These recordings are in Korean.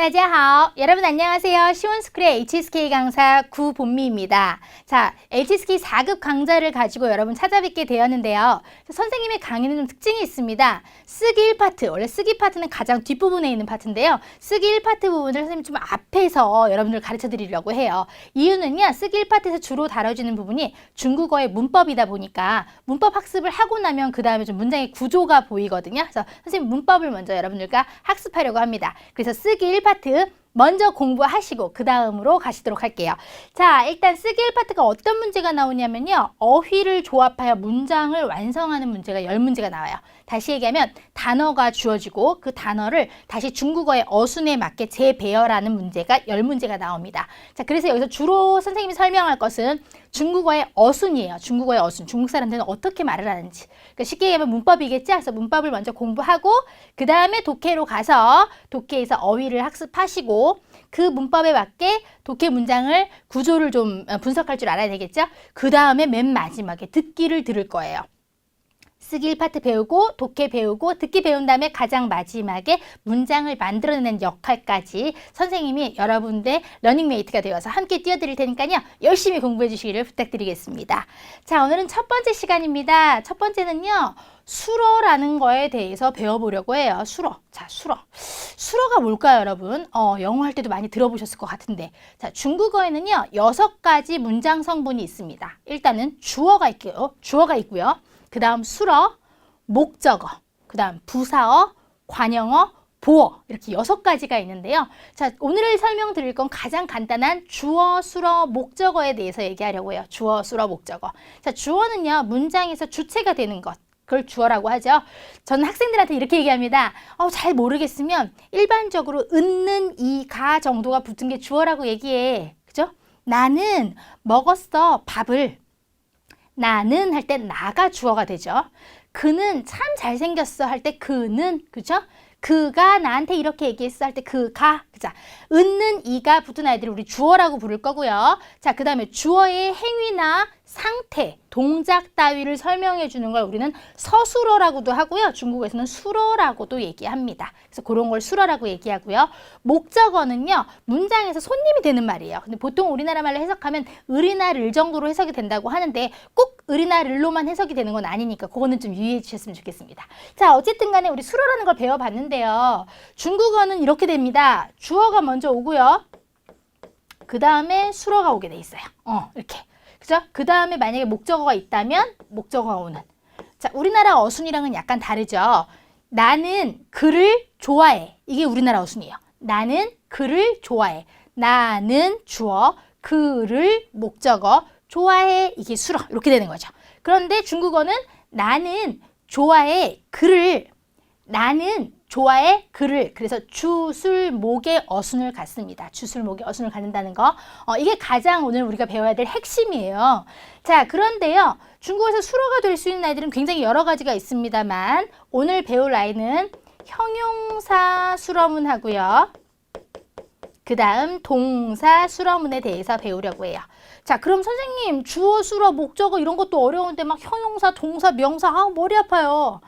大家好. 여러분 안녕하세요. 시원스쿨의 HSK 강사 구본미입니다. 자, HSK 4급 강좌를 가지고 여러분 찾아뵙게 되었는데요. 선생님의 강의는 좀 특징이 있습니다. 쓰기 1파트, 원래 쓰기 파트는 가장 뒷부분에 있는 파트인데요. 쓰기 1파트 부분을 선생님 좀 앞에서 여러분들 가르쳐 드리려고 해요. 이유는요, 쓰기 1파트에서 주로 다뤄지는 부분이 중국어의 문법이다 보니까 문법 학습을 하고 나면 그 다음에 좀 문장의 구조가 보이거든요. 그래서 선생님 문법을 먼저 여러분들과 학습하려고 합니다. 그래서 쓰기 1파트 먼저 공부하시고 그 다음으로 가시도록 할게요. 자, 일단 쓰기 1파트가 어떤 문제가 나오냐면요. 어휘를 조합하여 문장을 완성하는 문제가 10문제가 나와요. 다시 얘기하면 단어가 주어지고 그 단어를 다시 중국어의 어순에 맞게 재배열하는 문제가 10문제가 나옵니다. 자, 그래서 여기서 주로 선생님이 설명할 것은 중국어의 어순이에요. 중국어의 어순. 중국 사람들은 어떻게 말을 하는지. 그러니까 쉽게 얘기하면 문법이겠죠. 그래서 문법을 먼저 공부하고 그 다음에 독해로 가서 독해에서 어휘를 학습하시고 그 문법에 맞게 독해 문장을 구조를 좀 분석할 줄 알아야 되겠죠. 그 다음에 맨 마지막에 듣기를 들을 거예요. 쓰기 1파트 배우고 독해 배우고 듣기 배운 다음에 가장 마지막에 문장을 만들어내는 역할까지 선생님이 여러분들 러닝메이트가 되어서 함께 띄워드릴 테니까요. 열심히 공부해 주시기를 부탁드리겠습니다. 자 오늘은 첫 번째 시간입니다. 첫 번째는요. 수러라는 거에 대해서 배워보려고 해요. 수러. 자, 수러. 수러가 뭘까요, 여러분? 어, 영어 할 때도 많이 들어보셨을 것 같은데. 자, 중국어에는요, 여섯 가지 문장 성분이 있습니다. 일단은 주어가 있고요. 주어가 있고요. 그 다음 수러, 목적어, 그 다음 부사어, 관형어, 보어 이렇게 여섯 가지가 있는데요. 자 오늘 설명드릴 건 가장 간단한 주어, 수러, 목적어에 대해서 얘기하려고 해요. 주어, 수러, 목적어. 자 주어는요 문장에서 주체가 되는 것. 그걸 주어라고 하죠. 저는 학생들한테 이렇게 얘기합니다. 어, 잘 모르겠으면 일반적으로 은는 이, 가 정도가 붙은 게 주어라고 얘기해. 그죠? 나는 먹었어 밥을. 나는 할 때 나가 주어가 되죠. 그는 참 잘생겼어 할 때 그는 그죠? 그가 나한테 이렇게 얘기했어 할 때 그가 자 은는 이가 붙은 아이들을 우리 주어라고 부를 거고요. 자 그 다음에 주어의 행위나 상태, 동작 따위를 설명해 주는 걸 우리는 서술어라고도 하고요. 중국에서는 수러라고도 얘기합니다. 그래서 그런 걸 수러라고 얘기하고요. 목적어는요. 문장에서 손님이 되는 말이에요. 근데 보통 우리나라 말로 해석하면 을이나 를 정도로 해석이 된다고 하는데 꼭 을이나 를로만 해석이 되는 건 아니니까 그거는 좀 유의해 주셨으면 좋겠습니다. 자, 어쨌든 간에 우리 수러라는 걸 배워봤는데요. 중국어는 이렇게 됩니다. 주어가 먼저 오고요. 그 다음에 수러가 오게 돼 있어요. 어, 이렇게. 그죠? 그 다음에 만약에 목적어가 있다면 목적어가 오는. 자, 우리나라 어순이랑은 약간 다르죠. 나는 그를 좋아해. 이게 우리나라 어순이에요. 나는 그를 좋아해. 나는 주어, 그를 목적어, 좋아해. 이게 수러. 이렇게 되는 거죠. 그런데 중국어는 나는 좋아해. 그를. 나는 좋아해 그를 그래서 주술목의 어순을 갖습니다. 주술목의 어순을 갖는다는 거 어, 이게 가장 오늘 우리가 배워야 될 핵심이에요. 자 그런데요 중국에서 수로가 될 수 있는 아이들은 굉장히 여러 가지가 있습니다만 오늘 배울 아이는 형용사 수러문 하고요. 그 다음 동사 수러문에 대해서 배우려고 해요. 자 그럼 선생님 주어 수러 목적어 이런 것도 어려운데 막 형용사 동사 명사 아 머리 아파요.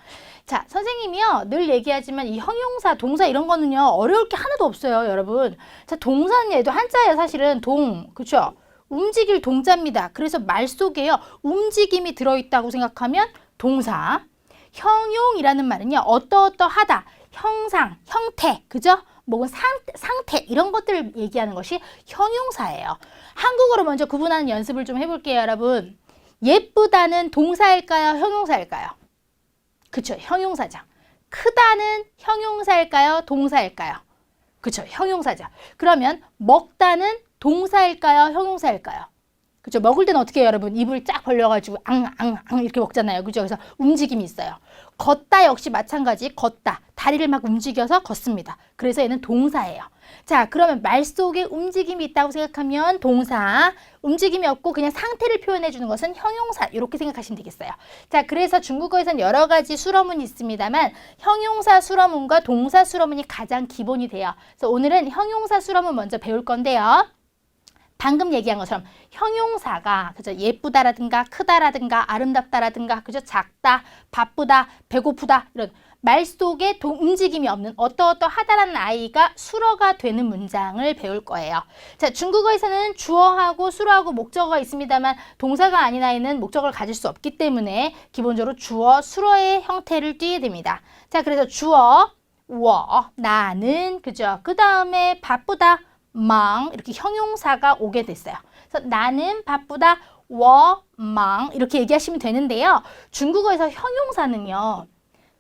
자, 선생님이요. 늘 얘기하지만 이 형용사, 동사 이런 거는요. 어려울 게 하나도 없어요, 여러분. 자, 동사는 얘도 한자예요, 사실은. 동. 그쵸 움직일 동자입니다. 그래서 말 속에요. 움직임이 들어 있다고 생각하면 동사. 형용이라는 말은요. 어떠어떠하다. 형상, 형태. 그죠? 뭐 상, 상태 이런 것들을 얘기하는 것이 형용사예요. 한국어로 먼저 구분하는 연습을 좀 해볼게요, 여러분. 예쁘다는 동사일까요? 형용사일까요? 그쵸, 형용사죠. 크다는 형용사일까요? 동사일까요? 그쵸, 형용사죠. 그러면 먹다는 동사일까요? 형용사일까요? 그죠? 먹을 때는 어떻게 해요, 여러분? 입을 쫙 벌려가지고 앙앙앙 이렇게 먹잖아요. 그죠? 그래서 움직임이 있어요. 걷다 역시 마찬가지. 걷다. 다리를 막 움직여서 걷습니다. 그래서 얘는 동사예요. 자, 그러면 말 속에 움직임이 있다고 생각하면 동사, 움직임이 없고 그냥 상태를 표현해 주는 것은 형용사. 이렇게 생각하시면 되겠어요. 자, 그래서 중국어에서는 여러 가지 수러문이 있습니다만 형용사 수러문과 동사 수러문이 가장 기본이 돼요. 그래서 오늘은 형용사 수러문 먼저 배울 건데요. 방금 얘기한 것처럼 형용사가 그죠 예쁘다라든가 크다라든가 아름답다라든가 그죠 작다 바쁘다 배고프다 이런 말 속에 도- 움직임이 없는 어떠어떠하다라는 아이가 수러가 되는 문장을 배울 거예요. 자, 중국어에서는 주어하고 수러하고 목적어가 있습니다만 동사가 아닌 아이는 목적어를 가질 수 없기 때문에 기본적으로 주어, 수러의 형태를 띠게 됩니다. 자, 그래서 주어, 我, 나는, 그죠? 그 다음에 바쁘다, 망 이렇게 형용사가 오게 됐어요. 그래서 나는 바쁘다 워망 이렇게 얘기하시면 되는데요. 중국어에서 형용사는요.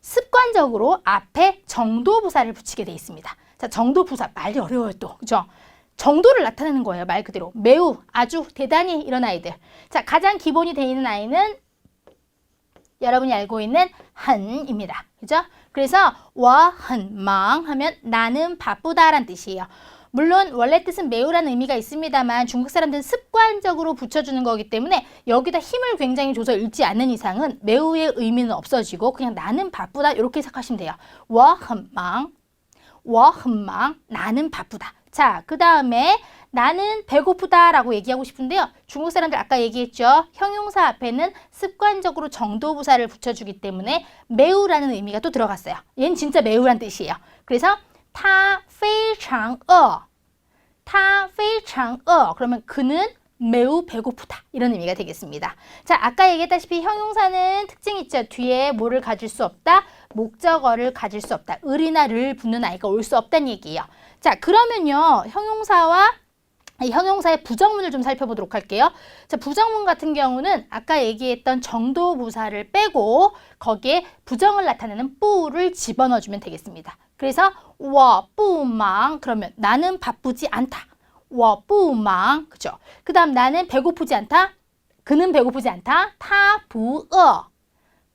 습관적으로 앞에 정도 부사를 붙이게 돼 있습니다. 자, 정도 부사 말이 어려워요 또. 그죠? 정도를 나타내는 거예요. 말 그대로. 매우, 아주, 대단히 이런 아이들. 자, 가장 기본이 되어 있는 아이는 여러분이 알고 있는 한입니다. 그죠? 그래서 워한망 하면 나는 바쁘다는 뜻이에요. 물론 원래 뜻은 매우라는 의미가 있습니다만 중국 사람들은 습관적으로 붙여주는 거기 때문에 여기다 힘을 굉장히 줘서 읽지 않는 이상은 매우의 의미는 없어지고 그냥 나는 바쁘다 이렇게 해석하시면 돼요. 我很忙我很忙 나는 바쁘다. 자, 그 다음에 나는 배고프다라고 얘기하고 싶은데요. 중국 사람들 아까 얘기했죠. 형용사 앞에는 습관적으로 정도부사를 붙여주기 때문에 매우라는 의미가 또 들어갔어요. 얘는 진짜 매우란 뜻이에요. 그래서 他非常饿,他非常饿 그러면 그는 매우 배고프다 이런 의미가 되겠습니다. 자, 아까 얘기했다시피 형용사는 특징이 있죠. 뒤에 뭐를 가질 수 없다, 목적어를 가질 수 없다, 을이나 를 붙는 아이가 올 수 없다는 얘기예요. 자, 그러면요, 형용사와 이 형용사의 부정문을 좀 살펴보도록 할게요. 자, 부정문 같은 경우는 아까 얘기했던 정도부사를 빼고 거기에 부정을 나타내는 뿌를 집어넣어주면 되겠습니다. 그래서 我不忙 그러면 나는 바쁘지 않다. 我不忙 그죠? 그 다음 나는 배고프지 않다. 그는 배고프지 않다. 他不饿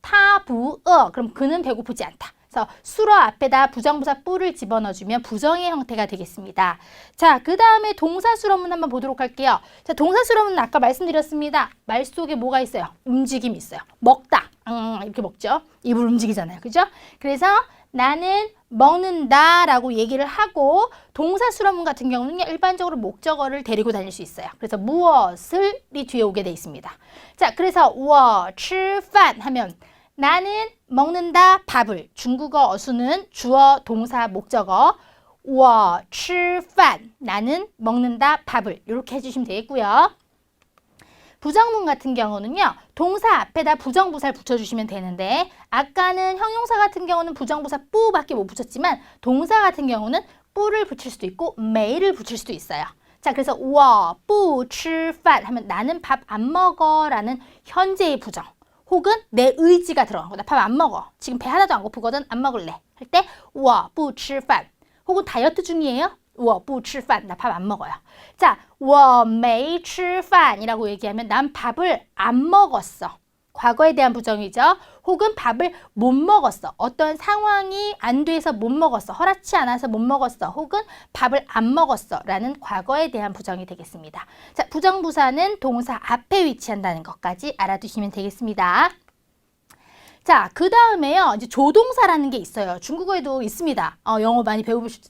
他不饿 그럼 그는 배고프지 않다. 그래서 수러 앞에다 부정부사 뿌를 집어넣어주면 부정의 형태가 되겠습니다. 자, 그 다음에 동사수러문 한번 보도록 할게요. 자, 동사수러문은 아까 말씀드렸습니다. 말 속에 뭐가 있어요? 움직임이 있어요. 먹다. 음, 이렇게 먹죠. 입을 움직이잖아요. 그죠? 그래서 나는 먹는다 라고 얘기를 하고 동사수러문 같은 경우는 일반적으로 목적어를 데리고 다닐 수 있어요. 그래서 무엇을이 뒤에 오게 돼 있습니다. 자, 그래서 我吃饭 하면 나는 먹는다 밥을 중국어 어수는 주어 동사 목적어 我吃饭 나는 먹는다 밥을 이렇게 해주시면 되겠고요. 부정문 같은 경우는요. 동사 앞에다 부정부사를 붙여주시면 되는데 아까는 형용사 같은 경우는 부정부사 뿌밖에 못 붙였지만 동사 같은 경우는 뿌를 붙일 수도 있고 메이를 붙일 수도 있어요. 자, 그래서 我不吃饭 하면 나는 밥 안 먹어 라는 현재의 부정. 혹은 내 의지가 들어간 거다. 밥 안 먹어. 지금 배 하나도 안 고프거든. 안 먹을래. 할 때 我不吃饭 혹은 다이어트 중이에요. 我不吃饭. 나 밥 안 먹어요. 자, 我没吃饭 이라고 얘기하면 난 밥을 안 먹었어. 과거에 대한 부정이죠. 혹은 밥을 못 먹었어. 어떤 상황이 안 돼서 못 먹었어. 허락치 않아서 못 먹었어. 혹은 밥을 안 먹었어. 라는 과거에 대한 부정이 되겠습니다. 자, 부정부사는 동사 앞에 위치한다는 것까지 알아두시면 되겠습니다. 자, 그 다음에요. 이제 조동사라는 게 있어요. 중국어에도 있습니다. 어, 영어 많이 배우셨,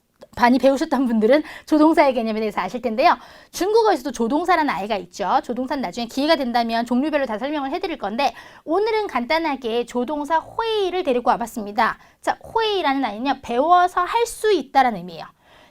많이 배우셨던 분들은 조동사의 개념에 대해서 아실 텐데요. 중국어에서도 조동사라는 아이가 있죠. 조동사는 나중에 기회가 된다면 종류별로 다 설명을 해드릴 건데 오늘은 간단하게 조동사 회의를 데리고 와봤습니다. 자, 회의라는 아이는요. 배워서 할 수 있다라는 의미예요.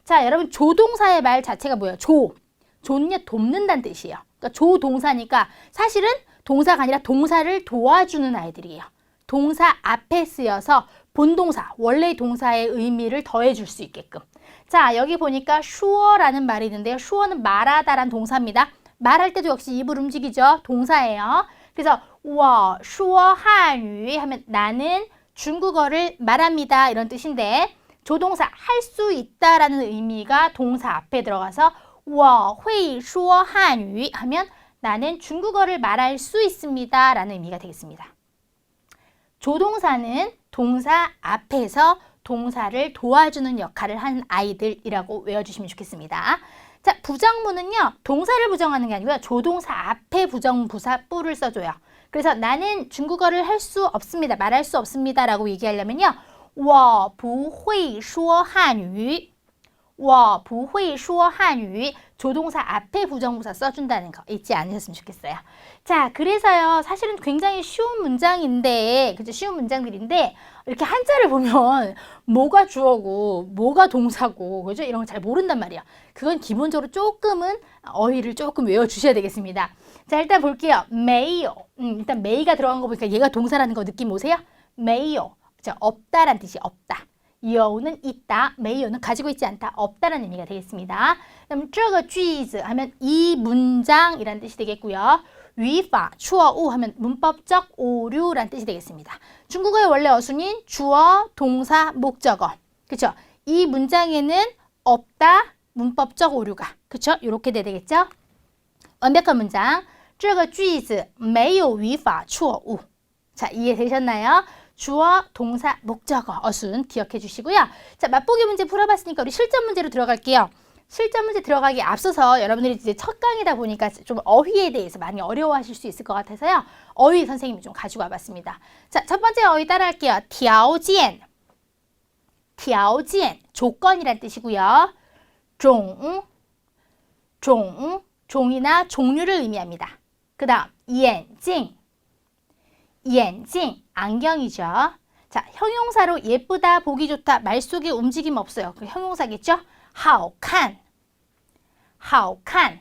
자, 여러분 조동사의 말 자체가 뭐예요? 조. 조는요 돕는다는 뜻이에요. 그러니까 조동사니까 사실은 동사가 아니라 동사를 도와주는 아이들이에요. 동사 앞에 쓰여서 본동사, 원래 동사의 의미를 더해줄 수 있게끔. 자, 여기 보니까 슈어라는 말이 있는데요. 슈어는 말하다란 동사입니다. 말할 때도 역시 입을 움직이죠. 동사예요. 그래서 我说汉语 하면 나는 중국어를 말합니다. 이런 뜻인데 조동사 할 수 있다라는 의미가 동사 앞에 들어가서 我会说汉语 하면 나는 중국어를 말할 수 있습니다. 라는 의미가 되겠습니다. 조동사는 동사 앞에서 동사를 도와주는 역할을 하는 아이들이라고 외워주시면 좋겠습니다. 자, 부정문은요, 동사를 부정하는 게 아니고요, 조동사 앞에 부정부사 뿌를 써줘요. 그래서 나는 중국어를 할 수 없습니다. 말할 수 없습니다. 라고 얘기하려면요, 我不会说汉语 我不会说汉语 조동사 앞에 부정부사 써준다는 거 잊지 않으셨으면 좋겠어요. 자, 그래서요. 사실은 굉장히 쉬운 문장인데, 그죠? 쉬운 문장들인데 이렇게 한자를 보면 뭐가 주어고 뭐가 동사고 그죠? 이런 걸 잘 모른단 말이야. 그건 기본적으로 조금은 어휘를 조금 외워주셔야 되겠습니다. 자, 일단 볼게요. 메이요. 음, 일단 메이가 들어간 거 보니까 얘가 동사라는 거 느낌 오세요? 메이요. 자, 없다란 뜻이 없다. 여우는 있다, 메이어는 가지고 있지 않다, 없다라는 의미가 되겠습니다. 그럼 这个句子 하면 이 문장이라는 뜻이 되겠고요. 위파, 추어, 우 하면 문법적 오류라는 뜻이 되겠습니다. 중국어의 원래 어순인 주어, 동사, 목적어. 그쵸? 이 문장에는 없다, 문법적 오류가. 그쵸? 이렇게 돼야 되겠죠? 완벽한 문장. 这个句子没有语法错误. 자, 이해되셨나요? 주어, 동사, 목적어, 어순 기억해 주시고요. 자, 맛보기 문제 풀어봤으니까 우리 실전 문제로 들어갈게요. 실전 문제 들어가기 앞서서 여러분들이 이제 첫 강이다 보니까 좀 어휘에 대해서 많이 어려워하실 수 있을 것 같아서요. 어휘 선생님이 좀 가지고 와봤습니다. 자, 첫 번째 어휘 따라할게요. 条件, 条件, 조건이란 뜻이고요. 종, 종, 종이나 종류를 의미합니다. 그 다음, 眼睛, 眼睛, 안경이죠. 자, 형용사로 예쁘다, 보기 좋다, 말 속에 움직임 없어요. 그 형용사겠죠? 好看,好看.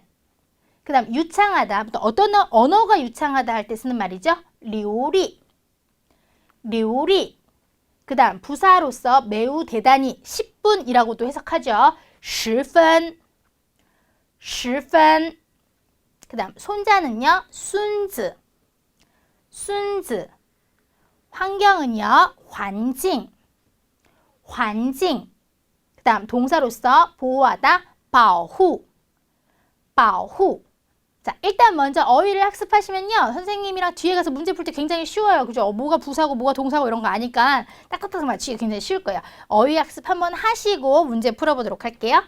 그 다음 유창하다. 또 어떤 어- 언어가 유창하다 할 때 쓰는 말이죠. 流利, 流利. 그 다음 부사로서 매우 대단히 10분이라고도 해석하죠. 10分, 10分. 그 다음 손자는요. 순즈, 순즈. 환경은요. 환징. 환징. 그 다음 동사로서 보호하다. 보호. 보호. 자, 일단 먼저 어휘를 학습하시면요. 선생님이랑 뒤에 가서 문제 풀 때 굉장히 쉬워요. 그죠? 뭐가 부사고 뭐가 동사고 이런 거 아니까 딱딱딱 맞추기 굉장히 쉬울 거예요. 어휘 학습 한번 하시고 문제 풀어보도록 할게요.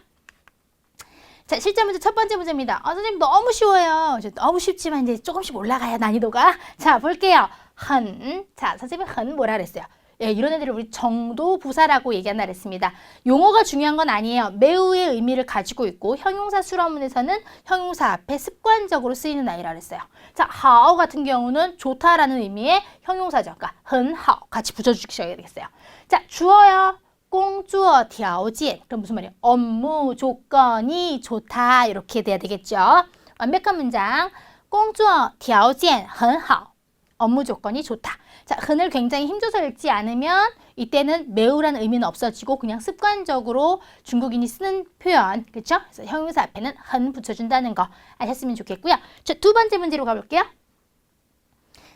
자, 실제 문제 첫 번째 문제입니다. 아, 선생님 너무 쉬워요. 너무 쉽지만 이제 조금씩 올라가야 난이도가. 자, 볼게요. 헌. 자, 선생님이 헌 뭐라 그랬어요? 예, 이런 애들을 우리 정도 부사라고 얘기한다 그랬습니다. 용어가 중요한 건 아니에요. 매우의 의미를 가지고 있고 형용사 수로문에서는 형용사 앞에 습관적으로 쓰이는 아이라 그랬어요. 자, 하오 같은 경우는 좋다라는 의미의 형용사죠. 그러니까 헌하오 같이 붙여주셔야 되겠어요. 자, 주어요. 工作条件 그럼 무슨 말이에요? 업무 조건이 좋다 이렇게 돼야 되겠죠. 완벽한 문장 工作条件很好 업무 조건이 좋다. 자, 흔을 굉장히 힘줘서 읽지 않으면 이때는 매우라는 의미는 없어지고 그냥 습관적으로 중국인이 쓰는 표현, 그렇죠? 그래서 형용사 앞에는 흔 붙여준다는 거 아셨으면 좋겠고요. 자, 두 번째 문제로 가볼게요.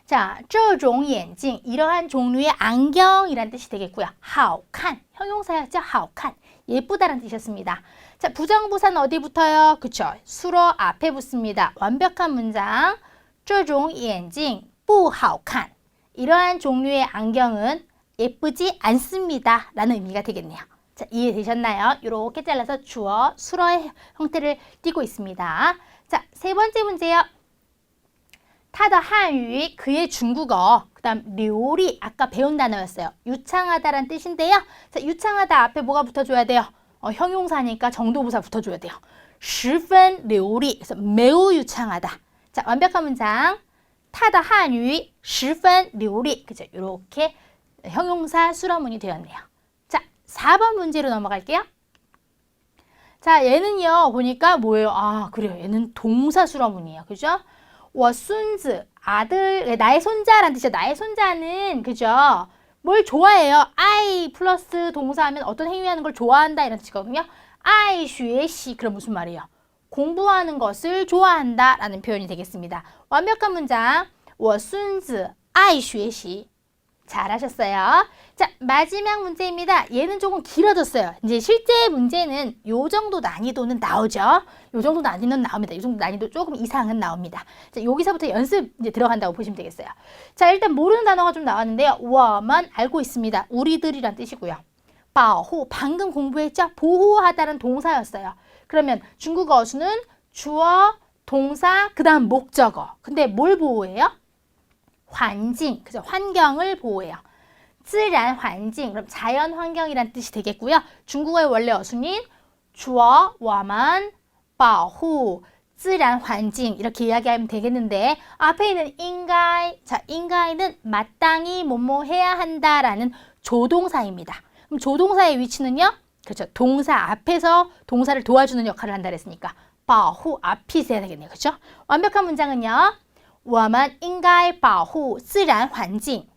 자, 这种眼镜 이러한 종류의 안경이란 뜻이 되겠고요. 好看 형용사였죠. 好看 예쁘다란 뜻이었습니다. 자, 부정부사는 어디 붙어요? 그쵸? 수로 앞에 붙습니다. 완벽한 문장. 这种眼镜 不好看 이러한 종류의 안경은 예쁘지 않습니다. 라는 의미가 되겠네요. 자, 이해되셨나요? 이렇게 잘라서 주어, 수로의 형태를 띠고 있습니다. 자, 세 번째 문제요. 타더 한유 그의 중국어 그다음 료리 아까 배운 단어였어요. 유창하다란 뜻인데요. 자, 유창하다 앞에 뭐가 붙어줘야 돼요? 어, 형용사니까 정도부사 붙어줘야 돼요. 十分 료리 그래서 매우 유창하다. 자, 완벽한 문장. 타다 한유 시펀 료리 그죠? 이렇게 형용사 수라문이 되었네요. 자, 4번 문제로 넘어갈게요. 자, 얘는요. 보니까 뭐예요? 아, 그래요. 얘는 동사 수라문이에요. 그죠? 워 순즈 아들 예, 나의 손자란 뜻이죠. 나의 손자는 그죠? 뭘 좋아해요? I 플러스 동사하면 어떤 행위하는 걸 좋아한다 이런 뜻이거든요. I 슈에시 그럼 무슨 말이에요? 공부하는 것을 좋아한다라는 표현이 되겠습니다. 완벽한 문장. 我孙子爱学习 잘하셨어요. 자, 마지막 문제입니다. 얘는 조금 길어졌어요. 이제 실제 문제는 요 정도 난이도는 나오죠. 요 정도 난이도는 나옵니다. 요 정도 난이도 조금 이상은 나옵니다. 자, 여기서부터 연습 이제 들어간다고 보시면 되겠어요. 자, 일단 모르는 단어가 좀 나왔는데요. 워만 알고 있습니다. 우리들이란 뜻이고요. 保护 방금 공부했죠? 보호하다는 동사였어요. 그러면 중국어 어수는 주어, 동사, 그다음 목적어. 근데 뭘 보호해요? 环境, 그죠? 환경을 보호해요. 自然环境, 그럼 자연 환경이란 뜻이 되겠고요. 중국어의 원래 어순인 주어 我们保护 自然 环境 이렇게 이야기하면 되겠는데 앞에 있는 인가이 자 인가이는 마땅히 뭐뭐 해야 한다라는 조동사입니다. 그럼 조동사의 위치는요? 그렇죠. 동사 앞에서 동사를 도와주는 역할을 한다 그랬으니까 保护 앞이 있어야 되겠네요. 그렇죠? 완벽한 문장은요. 我们应该保护自然环境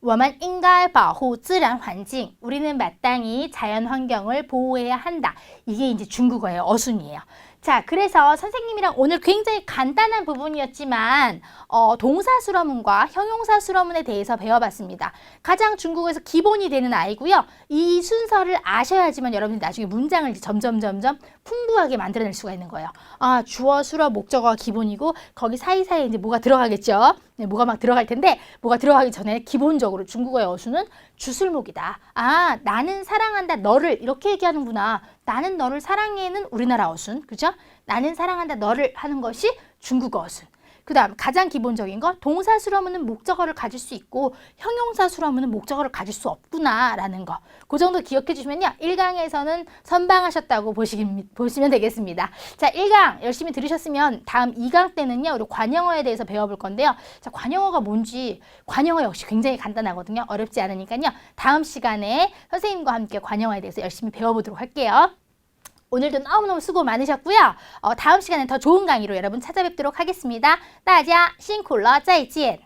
我们应该保护自然环境. 우리는 마땅히 자연 환경을 보호해야 한다. 이게 이제 중국어의 어순이에요. 자, 그래서 선생님이랑 오늘 굉장히 간단한 부분이었지만 어, 동사 수러문과 형용사 수러문에 대해서 배워봤습니다. 가장 중국어에서 기본이 되는 아이고요. 이 순서를 아셔야지만 여러분이 나중에 문장을 점점 점점 풍부하게 만들어낼 수가 있는 거예요. 아, 주어, 수러, 목적어가 기본이고 거기 사이사이에 이제 뭐가 들어가겠죠. 네, 뭐가 막 들어갈 텐데 뭐가 들어가기 전에 기본적으로 중국어의 어수는 주술목이다. 아, 나는 사랑한다 너를 이렇게 얘기하는구나. 나는 너를 사랑해는 우리나라 어순. 그죠? 나는 사랑한다 너를 하는 것이 중국어 어순. 그 다음 가장 기본적인 거 동사 수러문은 목적어를 가질 수 있고 형용사 수러문은 목적어를 가질 수 없구나라는 거. 그 정도 기억해 주시면요. 1강에서는 선방하셨다고 보시, 보시면 되겠습니다. 자, 1강 열심히 들으셨으면 다음 2강 때는요. 우리 관영어에 대해서 배워볼 건데요. 자, 관영어가 뭔지 관영어 역시 굉장히 간단하거든요. 어렵지 않으니까요. 다음 시간에 선생님과 함께 관영어에 대해서 열심히 배워보도록 할게요. 오늘도 너무너무 수고 많으셨고요. 어, 다음 시간에 더 좋은 강의로 여러분 찾아뵙도록 하겠습니다. 大家辛苦了，再见。